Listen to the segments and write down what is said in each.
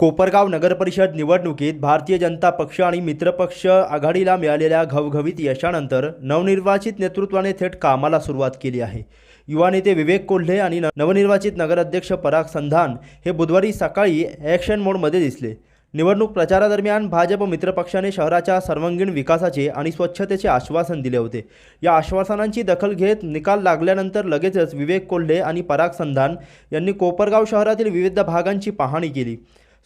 कोपरगाव नगरपरिषद निवडणुकीत भारतीय जनता पक्ष आणि मित्रपक्ष आघाडीला मिळालेल्या घवघवीत यशानंतर नवनिर्वाचित नेतृत्वाने थेट कामाला सुरुवात केली आहे. युवा नेते विवेक कोल्हे आणि नवनिर्वाचित नगराध्यक्ष पराग संधान हे बुधवारी सकाळी ॲक्शन मोडमध्ये दिसले. निवडणूक प्रचारादरम्यान भाजप मित्रपक्षाने शहराच्या सर्वांगीण विकासाचे आणि स्वच्छतेचे आश्वासन दिले होते. या आश्वासनांची दखल घेत निकाल लागल्यानंतर लगेचच विवेक कोल्हे आणि पराग संधान यांनी कोपरगाव शहरातील विविध भागांची पाहणी केली.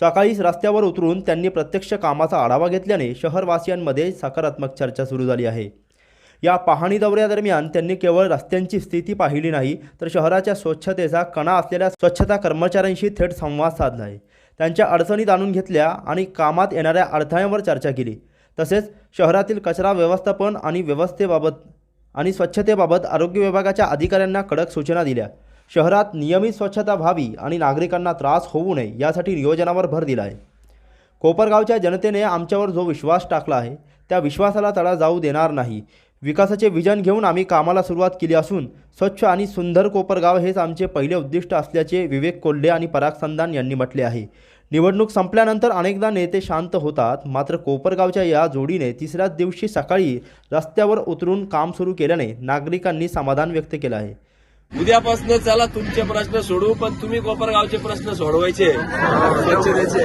सकाळीच रस्त्यावर उतरून त्यांनी प्रत्यक्ष कामाचा आढावा घेतल्याने शहरवासियांमध्ये सकारात्मक चर्चा सुरू झाली आहे. या पाहणी दौऱ्यादरम्यान त्यांनी केवळ रस्त्यांची स्थिती पाहिली नाही तर शहराच्या स्वच्छतेचा कणा असलेल्या स्वच्छता कर्मचाऱ्यांशी थेट संवाद साधला आहे त्यांच्या अडचणी जाणून घेतल्या आणि कामात येणाऱ्या अडथळ्यांवर चर्चा केली. तसेच शहरातील कचरा व्यवस्थापन आणि व्यवस्थेबाबत आणि स्वच्छतेबाबत आरोग्य विभागाच्या अधिकाऱ्यांना कडक सूचना दिल्या. शहरात नियमित स्वच्छता व्हावी आणि नागरिकांना त्रास होऊ नये यासाठी नियोजनावर भर दिला आहे कोपरगावच्या जनतेने आमच्यावर जो विश्वास टाकला आहे त्या विश्वासाला तडा जाऊ देणार नाही. विकासाचे विजन घेऊन आम्ही कामाला सुरुवात केली असून स्वच्छ आणि सुंदर कोपरगाव हेच आमचे पहिले उद्दिष्ट असल्याचे विवेक कोल्हे आणि पराग संदान यांनी म्हटले आहे. निवडणूक संपल्यानंतर अनेकदा नेते शांत होतात मात्र कोपरगावच्या या जोडीने तिसऱ्याच दिवशी सकाळी रस्त्यावर उतरून काम सुरू केल्याने नागरिकांनी समाधान व्यक्त केलं आहे. उद्यापासून चला तुमचे प्रश्न सोडवू पण तुम्ही कोपरगावचे प्रश्न सोडवायचे. स्वच्छतेचे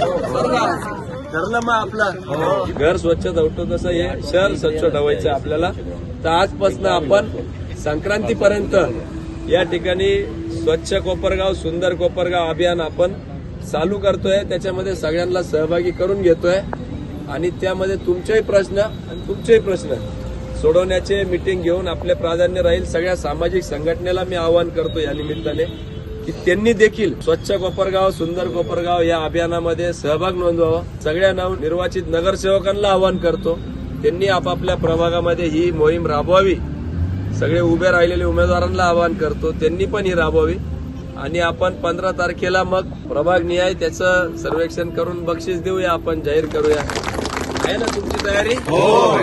ठरलं मग आपलं. घर स्वच्छ ठेवतो तसं हे? शहर स्वच्छ ठेवायचं आपल्याला. तर आजपासून आपण संक्रांतीपर्यंत या ठिकाणी स्वच्छ कोपरगाव सुंदर कोपरगाव अभियान आपण चालू करतोय. त्याच्यामध्ये सगळ्यांना सहभागी करून घेतोय. आणि त्यामध्ये तुमचेही प्रश्न आणि तुमचेही प्रश्न सोडवण्याचे मिटिंग घेऊन आपले प्राधान्य राहील. सगळ्या सामाजिक संघटनेला मी आवाहन करतो या निमित्ताने की त्यांनी देखील स्वच्छ कोपरगाव सुंदर कोपरगाव या अभियानामध्ये सहभाग नोंदवावा. सगळ्या नव निर्वाचित नगरसेवकांना आवाहन करतो. त्यांनी आपापल्या प्रभागामध्ये ही मोहीम राबवावी. सगळे उभे राहिलेले उमेदवारांना आवाहन करतो. त्यांनी पण ही राबवावी. आणि आपण पंधरा तारखेला मग प्रभाग निहाय त्याचं सर्वेक्षण करून बक्षीस देऊया आपण जाहीर करूया. आहे ना तुमची तयारी? हो.